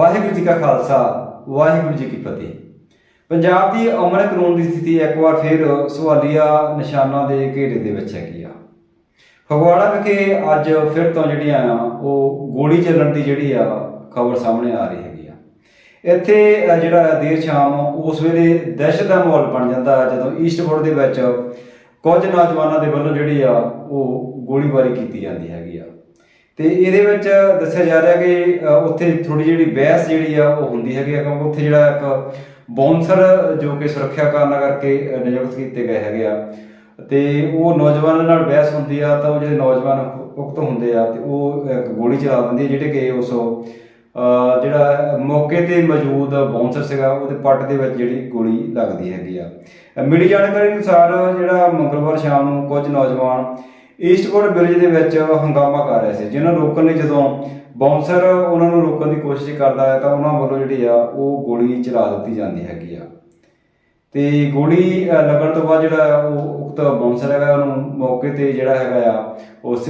ਵਾਹਿਗੁਰੂ ਜੀ ਕਾ ਖਾਲਸਾ, ਵਾਹਿਗੁਰੂ ਜੀ ਕੀ ਫਤਿਹ। ਪੰਜਾਬ ਦੀ ਅਮਨ ਕਾਨੂੰਨ ਦੀ ਸਥਿਤੀ ਇੱਕ ਵਾਰ ਫਿਰ ਸਵਾਲੀਆ ਨਿਸ਼ਾਨਾਂ ਦੇ ਘੇਰੇ ਦੇ ਵਿੱਚ ਹੈਗੀ ਆ। ਫਗਵਾੜਾ ਵਿਖੇ ਅੱਜ ਫਿਰ ਤੋਂ ਜਿਹੜੀਆਂ ਆ, ਉਹ ਗੋਲੀ ਚੱਲਣ ਦੀ ਜਿਹੜੀ ਆ, ਖਬਰ ਸਾਹਮਣੇ ਆ ਰਹੀ ਹੈਗੀ ਆ। ਇੱਥੇ ਜਿਹੜਾ ਦੇਰ ਸ਼ਾਮ ਉਸ ਵੇਲੇ ਦਹਿਸ਼ਤ ਦਾ ਮਾਹੌਲ ਬਣ ਜਾਂਦਾ ਹੈ ਜਦੋਂ ਈਸਟਵੁੱਡ ਦੇ ਵਿੱਚ ਕੁਝ ਨੌਜਵਾਨਾਂ ਦੇ ਵੱਲੋਂ ਜਿਹੜੀ ਆ, ਉਹ ਗੋਲੀਬਾਰੀ ਕੀਤੀ ਜਾਂਦੀ ਹੈਗੀ ਆ। ਤੇ ਇਹਦੇ ਵਿੱਚ ਦੱਸਿਆ ਜਾ ਰਿਹਾ ਕਿ ਉੱਥੇ ਥੋੜੀ ਜਿਹੜੀ ਬਹਿਸ ਜਿਹੜੀ ਆ, ਉਹ ਹੁੰਦੀ ਹੈਗੀ ਆ, ਕਿਉਂਕਿ ਉੱਥੇ ਜਿਹੜਾ ਇੱਕ ਬਾਉਂਸਰ ਜੋ ਕਿ ਸੁਰੱਖਿਆ ਕਾਰਨਾਂ ਕਰਕੇ ਨਿਯੁਕਤ ਕੀਤੇ ਗਏ ਹੈਗੇ ਆ। ਤੇ ਉਹ ਨੌਜਵਾਨਾਂ ਨਾਲ ਬਹਿਸ ਹੁੰਦੀ ਆ, ਤਾਂ ਉਹ ਜਿਹੜੇ ਨੌਜਵਾਨ ਉਕਤ ਹੁੰਦੇ ਆ, ਤੇ ਉਹ ਇੱਕ ਗੋਲੀ ਚਲਾ ਦਿੰਦੀ ਆ, ਜਿਹੜੇ ਕਿ ਉਸ ਜਿਹੜਾ ਮੌਕੇ ਤੇ ਮੌਜੂਦ ਬਾਉਂਸਰ ਸੀਗਾ, ਉਹਦੇ ਪੱਟ ਦੇ ਵਿੱਚ ਜਿਹੜੀ ਗੋਲੀ ਲੱਗਦੀ ਹੈਗੀ ਆ। ਮਿਲੀ ਜਾਣਕਾਰੀ ਅਨੁਸਾਰ ਜਿਹੜਾ ਮੰਗਲਵਾਰ ਸ਼ਾਮ ਨੂੰ ਕੁਝ ਨੌਜਵਾਨ ਈਸਟਵੁੱਡ ਵਿਲੇਜ ਦੇ ਵਿੱਚ ਹੰਗਾਮਾ ਕਰ ਰਹੇ ਸੀ। ਜਿਹਨਾਂ ਨੂੰ ਰੋਕਣ ਲਈ ਜਦੋਂ ਬਾਉਂਸਰ ਉਹਨਾਂ ਨੂੰ ਰੋਕਣ ਦੀ ਕੋਸ਼ਿਸ਼ ਕਰਦਾ ਹੈ ਤਾਂ ਉਹਨਾਂ ਵੱਲੋਂ ਜਿਹੜੀ ਆ, ਉਹ ਗੋਲੀ ਚਲਾ ਦਿੱਤੀ ਜਾਂਦੀ ਹੈਗੀ ਆ। ਤੇ ਗੋਲੀ ਲੱਗਣ ਤੋਂ ਬਾਅਦ ਜਿਹੜਾ ਉਹ ਉਕਤ ਬਾਉਂਸਰ ਹੈਗਾ, ਉਹਨੂੰ ਮੌਕੇ ਤੇ ਜਿਹੜਾ ਹੈਗਾ ਆ ਉਸ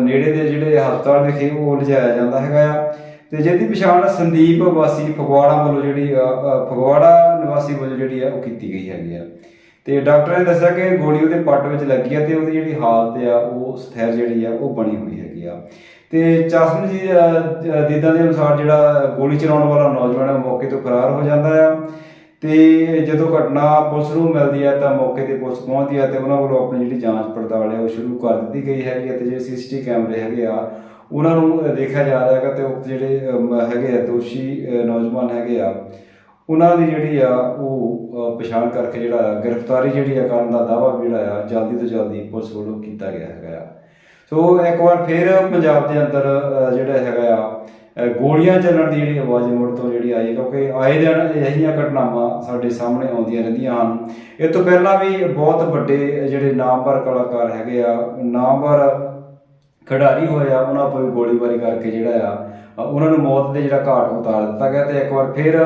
ਨੇੜੇ ਦੇ ਜਿਹੜੇ ਹਸਪਤਾਲ ਵਿਖੇ ਉਹ ਲਿਜਾਇਆ ਜਾਂਦਾ ਹੈਗਾ ਆ। ਤੇ ਜਿਹਦੀ ਪਛਾਣ ਸੰਦੀਪ ਵਾਸੀ ਫਗਵਾੜਾ ਵੱਲੋਂ ਜਿਹੜੀ ਫਗਵਾੜਾ ਨਿਵਾਸੀ ਵੱਲੋਂ ਜਿਹੜੀ ਆ, ਉਹ ਕੀਤੀ ਗਈ ਹੈਗੀ ਆ। ਤੇ ਡਾਕਟਰ ਨੇ ਦੱਸਿਆ ਕਿ ਗੋਲੀ ਉਹਦੇ ਪੱਟ ਵਿੱਚ ਲੱਗੀ ਆ ਤੇ ਉਹਦੀ ਜਿਹੜੀ ਹਾਲਤ ਆ, ਉਹ ਸਥਿਰ ਜਿਹੜੀ ਆ, ਉਹ ਬਣੀ ਹੋਈ ਹੈਗੀ ਆ। ਤੇ ਚਾਸਮ ਜੀ ਦੀਦਾਂ ਦੇ ਅਨੁਸਾਰ ਜਿਹੜਾ ਗੋਲੀ ਚਲਾਉਣ ਵਾਲਾ ਨੌਜਵਾਨ ਹੈ ਮੌਕੇ ਤੋਂ ਫਰਾਰ ਹੋ ਜਾਂਦਾ ਆ। ਤੇ ਜਦੋਂ ਘਟਨਾ ਪੁਲਿਸ ਨੂੰ ਮਿਲਦੀ ਹੈ ਤਾਂ ਮੌਕੇ ਤੇ ਪੁਲਿਸ ਪਹੁੰਚਦੀ ਹੈ ਤੇ ਉਹਨਾਂ ਵੱਲੋਂ ਆਪਣੀ ਜਿਹੜੀ ਜਾਂਚ ਪੜਤਾਲ ਹੈ ਉਹ ਸ਼ੁਰੂ ਕਰ ਦਿੱਤੀ ਗਈ ਹੈਗੀ ਹੈ ਤੇ ਜਿਹੜੇ ਸੀਸੀਟੀ ਕੈਮਰੇ ਹੈਗੇ ਆ, ਉਹਨਾਂ ਨੂੰ ਦੇਖਿਆ ਜਾ ਰਿਹਾ ਹੈਗਾ ਤੇ ਉਹ ਜਿਹੜੇ ਹੈਗੇ ਆ ਦੋਸ਼ੀ ਨੌਜਵਾਨ ਹੈਗੇ ਆ। ਉਹਨਾਂ ਦੀ ਜਿਹੜੀ ਆ, ਉਹ ਪਛਾਣ ਕਰਕੇ ਜਿਹੜਾ ਆ ਗ੍ਰਿਫਤਾਰੀ ਜਿਹੜੀ ਆ ਕਰਨ ਦਾ ਦਾਅਵਾ ਜਿਹੜਾ ਆ, ਜਲਦੀ ਤੋਂ ਜਲਦੀ ਪੁਲਿਸ ਵੱਲੋਂ ਕੀਤਾ ਗਿਆ ਹੈਗਾ ਆ। ਸੋ ਇੱਕ ਵਾਰ ਫਿਰ ਪੰਜਾਬ ਦੇ ਅੰਦਰ ਜਿਹੜਾ ਹੈਗਾ ਆ ਗੋਲੀਆਂ ਚੱਲਣ ਦੀ ਜਿਹੜੀ ਆਵਾਜ਼ ਮੁੜ ਤੋਂ ਜਿਹੜੀ ਆਈ ਕਿਉਂਕਿ ਆਏ ਦਿਨ ਅਜਿਹੀਆਂ ਘਟਨਾਵਾਂ ਸਾਡੇ ਸਾਹਮਣੇ ਆਉਂਦੀਆਂ ਰਹਿੰਦੀਆਂ ਹਨ। ਇਹ ਤੋਂ ਪਹਿਲਾਂ ਵੀ ਬਹੁਤ ਵੱਡੇ ਜਿਹੜੇ ਨਾਮਵਰ ਕਲਾਕਾਰ ਹੈਗੇ ਆ, ਨਾਮਵਰ ਖਿਡਾਰੀ ਹੋਏ ਆ, ਉਹਨਾਂ ਉੱਪਰ ਵੀ ਗੋਲੀਬਾਰੀ ਕਰਕੇ ਜਿਹੜਾ ਆ ਉਹਨਾਂ ਨੂੰ ਮੌਤ ਦੇ ਜਿਹੜਾ ਘਾਟ ਉਤਾਰ ਦਿੱਤਾ ਗਿਆ ਤੇ ਇੱਕ ਵਾਰ ਫਿਰ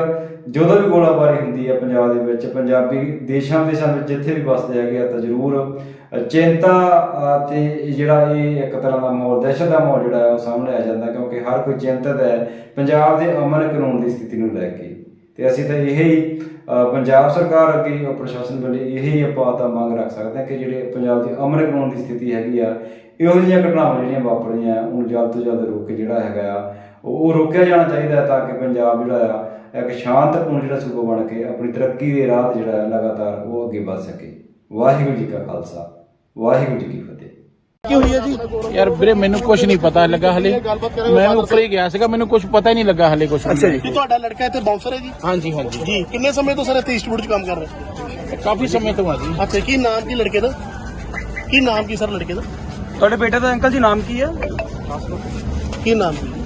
ਜਦੋਂ ਵੀ ਗੋਲਾਬਾਰੀ ਹੁੰਦੀ ਹੈ ਪੰਜਾਬ ਦੇ ਵਿੱਚ ਪੰਜਾਬੀ ਦੇਸ਼ਾਂ ਵਿਦੇਸ਼ਾਂ ਵਿੱਚ ਜਿੱਥੇ ਵੀ ਵੱਸਦੇ ਹੈਗੇ ਆ ਤਾਂ ਜ਼ਰੂਰ ਚਿੰਤਾ ਅ, ਤੇ ਜਿਹੜਾ ਇਹ ਇੱਕ ਤਰ੍ਹਾਂ ਦਾ ਮਾਹੌਲ ਦਹਿਸ਼ਤ ਦਾ ਮਾਹੌਲ ਜਿਹੜਾ ਹੈ ਉਹ ਸਾਹਮਣੇ ਆ ਜਾਂਦਾ ਕਿਉਂਕਿ ਹਰ ਕੋਈ ਚਿੰਤਤ ਹੈ ਪੰਜਾਬ ਦੇ ਅਮਨ ਕਾਨੂੰਨ ਦੀ ਸਥਿਤੀ ਨੂੰ ਲੈ ਕੇ। ਤੇ ਅਸੀਂ ਤਾਂ ਇਹ ਹੀ ਪੰਜਾਬ ਸਰਕਾਰ ਅੱਗੇ ਔਰ ਪ੍ਰਸ਼ਾਸਨ ਵੱਲੋਂ ਇਹ ਹੀ ਆਪਾਂ ਤਾਂ ਮੰਗ ਰੱਖ ਸਕਦੇ ਹਾਂ ਕਿ ਜਿਹੜੇ ਪੰਜਾਬ ਦੀ ਅਮਨ ਕਾਨੂੰਨ ਦੀ ਸਥਿਤੀ ਹੈਗੀ ਆ ਇਹੋ ਜਿਹੀਆਂ ਘਟਨਾਵਾਂ ਜਿਹੜੀਆਂ ਵਾਪਰਦੀਆਂ ਉਹਨੂੰ ਜਲਦ ਤੋਂ ਜਲਦ ਰੋਕ ਕੇ ਜਿਹੜਾ ਹੈਗਾ ਆ ਉਹ ਰੋਕਿਆ ਜਾਣਾ ਚਾਹੀਦਾ ਤਾਂ ਕਿ ਪੰਜਾਬ ਜਿਹੜਾ ਆ ਇੱਕ ਸ਼ਾਂਤਪੂਰਨ ਜਿਹੜਾ ਸੂਬਾ ਬਣ ਕੇ ਆਪਣੀ ਤਰੱਕੀ ਦੇ ਰਾਹ ਤੇ ਜਿਹੜਾ ਹੈ ਲਗਾਤਾਰ ਉਹ ਅੱਗੇ ਵੱਧ ਸਕੇ। ਵਾਹਿਗੁਰੂ ਜੀ ਕਾ ਖਾਲਸਾ ਵਾਹਿਗੁਰੂ ਜੀ ਕੀ ਫਤਿਹ। ਕੀ ਹੋਈ ਹੈ ਜੀ? ਯਾਰ ਵੀਰੇ ਮੈਨੂੰ ਕੁਝ ਨਹੀਂ ਪਤਾ ਲੱਗਾ ਹਲੇ। ਮੈਂ ਉੱਪਰ ਹੀ ਗਿਆ ਸੀਗਾ ਮੈਨੂੰ ਕੁਝ ਪਤਾ ਹੀ ਨਹੀਂ ਲੱਗਾ ਹਲੇ ਕੁਝ ਅੱਛਾ ਕੀ ਤੁਹਾਡਾ ਲੜਕਾ ਇੱਥੇ ਬਾਉਂਸਰ ਹੈ ਜੀ? ਹਾਂਜੀ ਹਾਂਜੀ। ਜੀ ਕਿੰਨੇ ਸਮੇਂ ਤੋਂ ਸਰ ਇੱਥੇ ਈਸਟਵੁੱਡ 'ਚ ਕੰਮ ਕਰ ਰਹੇ? ਕਾਫੀ ਸਮੇਂ ਤੋਂ ਆ ਜੀ। ਅੱਛਾ ਕੀ ਨਾਮ ਕੀ ਲੜਕੇ ਦਾ? ਕੀ ਨਾਮ ਕੀ ਸਰ ਲੜਕੇ ਦਾ? ਤੁਹਾਡੇ ਬੇਟੇ ਦਾ ਅੰਕਲ ਜੀ ਨਾਮ ਕੀ ਹੈ? ਕੀ ਨਾਮ? ਕੀ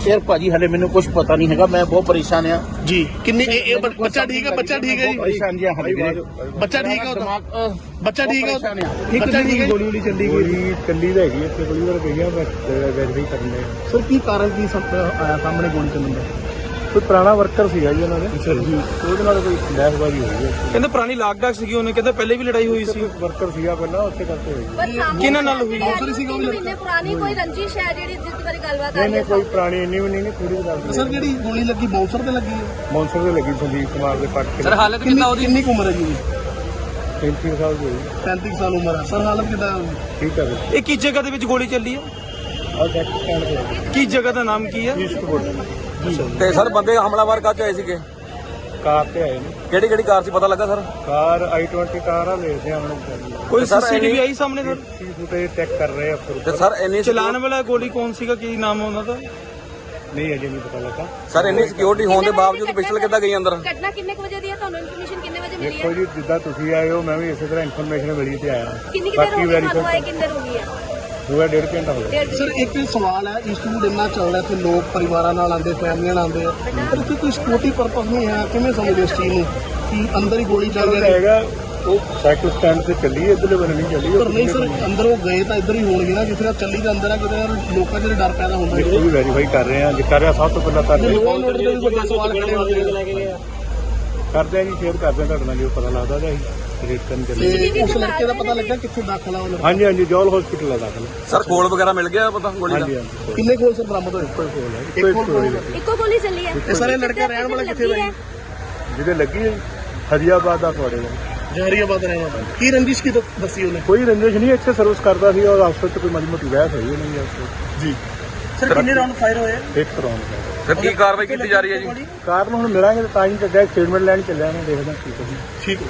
ਯਾਰ ਭਾਜੀ ਹਲੇ ਮੈਨੂੰ ਕੁਝ ਪਤਾ ਨਹੀਂ ਹੈਗਾ ਮੈਂ ਬਹੁਤ ਪਰੇਸ਼ਾਨ ਆ ਜੀ ਕਿੰਨੇ ਇਹ ਇਹ ਬ- ਬੱਚਾ ਠੀਕ ਹੈ? ਬੱਚਾ ਠੀਕ ਹੈ ਜੀ? ਪਰੇਸ਼ਾਨ ਜੀ ਹਲੇ ਵੀਰੇ ਬੱਚਾ ਠੀਕ ਹੈ? ਉਹਦਾ ਦਿਮਾਗ ਅਹ, ਬੱਚਾ ਠੀਕ ਹੈ ਆ। ਬੱਚਾ ਠੀਕ ਹੈ ਜੀ? ਗੋਲੀ ਚੱਲੀ ਗਈ ਕੱਲੀ ਦਾ ਹੈਗੀ ਇੱਥੇ ਗੋਲੀ ਵਾਰ ਬਸ ਵੈਰੀਫਾਈ ਕਰਨੇ ਸਰ ਕੀ ਕਾਰਨ ਕੀ ਸਾਹਮਣੇ ਗੋਲੀ ਚੱਲਣ ਦਾ? ਕੋਈ ਪੁਰਾਣਾ ਵਰਕਰ ਸੀਗਾ ਜੀ ਉਹਨਾਂ ਦੇ। ਜੀ। ਉਹਦੇ ਨਾਲ ਕੋਈ ਬਹਿਸਬਾਜ਼ੀ ਹੋਈ ਹੈ। ਕਹਿੰਦੇ ਪੁਰਾਣੀ ਲਾਗ ਡਾਕ ਸੀਗੀ ਉਹਨੇ ਕਹਿੰਦੇ ਪਹਿਲੇ ਵੀ ਲੜਾਈ ਹੋਈ ਸੀ। ਵਰਕਰ ਸੀਗਾ ਪਹਿਲਾਂ ਉੱਥੇ ਕਰਕੇ ਹੋਈ ਕਿਹਨਾਂ ਨਾਲ ਹੋਈ? ਬਾਉਂਸਰ ਸੀਗਾ ਉਹ ਮਹੀਨੇ ਪੁਰਾਣੀ ਕੋਈ ਰੰਜਿਸ਼ ਹੈ ਜਿਹੜੀ ਜਿਸ ਬਾਰੇ ਗੱਲਬਾਤ ਨਹੀਂ ਆਈ ਨਹੀਂ ਹੈ? ਕੋਈ ਪੁਰਾਣੀ ਇੰਨੀ ਵੀ ਨਹੀਂ ਨਹੀਂ ਥੋੜੀ ਜਿਹੀ ਸਰ ਜਿਹੜੀ ਗੋਲੀ ਲੱਗੀ ਬਾਉਂਸਰ ਤੇ ਲੱਗੀ ਹੈ? ਮੌਨਸਰ ਦੇ ਲੱਗੀ ਸੰਦੀਪ ਕੁਮਾਰ ਦੇ ਪੱਟ ਕੇ ਹਾਲਤ ਕਿੰਨੀ ਕਿੰਨੀ ਕੁ ਉਮਰ ਹੈ ਜੀ ਉਹਦੀ? 33 ਸਾਲ ਦੀ ਹੋਈ। 35 ਸਾਲ ਉਮਰ ਹੈ। ਸਰ ਹਾਲਤ ਕਿਦਾਂ ਠੀਕ ਹੈ ਇਹ ਕਿਸ ਜਗ੍ਹਾ ਦੇ ਵਿੱਚ ਗੋਲੀ ਚੱਲੀ ਹੈ? ਔਰ ਟੈਕਸ ਸਟੈਂਡ ਤੇ। ਹੈ ਕਿਸ ਜਗ੍ਹਾ ਦਾ ਨਾਮ ਕੀ ਹੈ? ਈਸਟ ਤੇ ਸਰ ਬੰਦੇ ਹਮਲਾਵਰ ਕਾਹ ਚ ਆਏ ਸੀਗੇ? ਕਾਰ ਤੇ ਆਏ ਨੇ। ਕਿਹੜੀ ਕਿਹੜੀ ਕਾਰ ਸੀ ਪਤਾ ਲੱਗਾ ਸਰ? ਕਾਰ i20 ਕਾਰ ਆ ਵੇਚਦੇ ਆ ਹੁਣ ਕੋਈ ਸਰ, ਸੀਸੀਟੀਵੀ ਆਈ ਸਾਹਮਣੇ ਸਰ? ਫੁਟੇਜ ਚੈੱਕ ਕਰ ਰਹੇ ਆ ਤੇ ਸਰ ਇੰਨੀ ਚਲਾਨ ਵਾਲਾ ਗੋਲੀ ਕੌਣ ਸੀਗਾ? ਕੀ ਨਾਮ ਉਹਨਾਂ ਦਾ? ਨਹੀਂ ਅਜੇ ਨਹੀਂ ਪਤਾ ਲੱਗਾ। ਸਰ ਇੰਨੀ ਸਿਕਿਉਰਿਟੀ ਹੋਣ ਦੇ ਬਾਵਜੂਦ ਪਿਸਟਲ ਕਿੱਦਾਂ ਗਈ ਅੰਦਰ? ਘਟਨਾ ਕਿੰਨੇ ਕੁ ਵਜੇ ਦੀ ਹੈ ਤੁਹਾਨੂੰ ਇਨਫੋਰਮੇਸ਼ਨ ਕਿੰਨੇ ਵਜੇ ਮਿਲੀ ਦੇਖੋ ਹੈ ਜੀ ਜਿੱਦਾਂ ਤੁਸੀਂ ਆਏ ਹੋ ਮੈਂ ਵੀ ਇਸੇ ਤਰ੍ਹਾਂ ਇਨਫੋਰਮੇਸ਼ਨ ਮਿਲੀ ਤੇ ਆਇਆ। ਕਿੰਨੀ ਕੁ ਦੇਰ ਬਾਕੀ ਹੋ ਗਈ? ਤੁਹਾਨੂੰ ਆਏ ਵੈਰੀਫਾਈ ਕਿੰਨੇ ਦੇਰ ਹੋ ਗਈ ਹੈ ਹੋਇਆ ਡੇਢ ਘੰਟਾ ਹੋ ਗਿਆ ਸਰ ਇੱਕ ਸਵਾਲ ਹੈ ਈਸਟਵੁੱਡ ਇੰਨਾ ਚੱਲਦਾ ਇੱਥੇ ਲੋਕ ਪਰਿਵਾਰਾਂ ਨਾਲ ਆਉਂਦੇ ਫੈਮਲੀਆਂ ਨਾਲ ਆਉਂਦੇ ਆ ਪਰ ਇੱਥੇ ਕੋਈ ਸਕਿਉਰਟੀ ਪਰਪਸ ਨਹੀਂ ਹੈ ਕਿਵੇਂ ਸਮਝਦੇ ਇਸ ਚੀਜ਼ ਨੂੰ ਕਿ ਅੰਦਰ ਹੀ ਗੋਲੀ ਚੱਲ ਰਹੀ ਹੈ? ਹੈਗਾ ਉਹ ਸਾਈਕਲ ਸਟੈਂਡ ਤੇ ਚੱਲੀ ਇਧਰਲੇ ਬੰਨੇ ਨਹੀਂ ਚੱਲੀ ਪਰ ਨਹੀਂ ਸਰ ਅੰਦਰ ਉਹ ਗਏ ਤਾਂ ਇੱਧਰ ਹੀ ਹੋਣਗੇ ਨਾ ਜਿੱਥੇ ਚੱਲੀ ਤਾਂ ਅੰਦਰ ਆ ਕਿਤੇ ਯਾਰ ਲੋਕਾਂ 'ਚ ਡਰ ਪੈਦਾ ਹੁੰਦਾ ਹੈ। ਉਹ ਵੀ ਵੈਰੀਫਾਈ ਕਰ ਰਹੇ ਆ ਜੇ ਕਰ ਰਿਹਾ ਸਭ ਤੋਂ ਪਹਿਲਾਂ ਕਰ ਰਹੇ ਲੋਕਾਂ ਨੂੰ ਸਵਾਲ ਖੜੇ ਹੁੰਦੇ ਆ। ਕਰਦੇ ਆ ਜੀ ਸ਼ੇਅਰ ਕਰਦੇ ਆ ਤੁਹਾਡੇ ਨਾਲ ਜੋ ਪਤਾ ਲੱਗਦਾ ਤਾਂ ਅਸੀਂ ਰੇਟ ਕਰਨ ਚੱਲੇ ਤੇ ਉਸ ਲੜਕੇ ਦਾ ਪਤਾ ਲੱਗਾ ਕਿੱਥੇ ਦਾਖਲ ਆ ਉਹ ਲੜਕਾ? ਹਾਂਜੀ ਹਾਂਜੀ ਜੋਲ ਹਸਪੀਟਲ ਆ ਦਾਖਲ। ਸਰ ਖੋਲ ਵਗੈਰਾ ਮਿਲ ਗਿਆ ਪਤਾ ਗੋਲੀ ਦਾ? ਹਾਂਜੀ ਹਾਂਜੀ। ਕਿੰਨੇ ਕੋਲ ਸਰ ਬਰਾਮਦ ਹੋਏ? ਕੋਈ ਕੋਲ ਹੈ ਇੱਕ ਕੋਈ ਕੋਲ ਕੋਲ ਇੱਕੋ ਗੋਲੀ ਚੱਲੀ ਹੈ ਇਹ ਸਾਰੇ ਲੜਕਾ ਰਹਿਣ ਵਾਲਾ ਕਿੱਥੇ ਦਾ ਜੀ ਜਿਹਦੇ ਲੱਗੀ ਹੈ ਹਰੀਆਬਾਦ ਦਾ ਤੁਹਾਡੇ ਦਾ ਜਹਰੀਆਬਾਦ ਰਹਿਣ ਵਾਲਾ? ਕੀ ਰੰਜਿਸ਼ ਕੀ ਦ- ਦੱਸੀ ਉਹਨੇ? ਕੋਈ ਰੰਜਿਸ਼ ਨਹੀਂ ਇੱਥੇ ਸਰਵਿਸ ਕਰਦਾ ਸੀ ਔਰ ਆਪਸ ਵਿੱਚ ਕੋਈ ਮਾੜੀ ਮੋਟੀ ਹੋਈ ਨਹੀਂ ਆਪਸ ਜੀ। ਸਰ ਕਿੰਨੇ ਰਾਉਂਡ ਫਾਇਰ ਹੋਏ? ਵਿੱਚ ਇੱਕ ਰੌਂਡ ਦਾ ਫਿਰ ਕੀ ਕਾਰਵਾਈ ਕੀਤੀ ਜਾ ਰਹੀ ਹੈ ਜੀ? ਕਾਰਨ ਹੁਣ ਮਿਲਾਂਗੇ ਤਾਂ ਤਾਂ ਹੀ ਚੱਲਿਆ ਸਟੇਟਮੈਂਟ ਲੈਣ ਚੱਲਿਆ ਮੈਂ ਦੇਖਦਾ ਕੀ ਕਰੀ ਠੀਕ ਹੈ।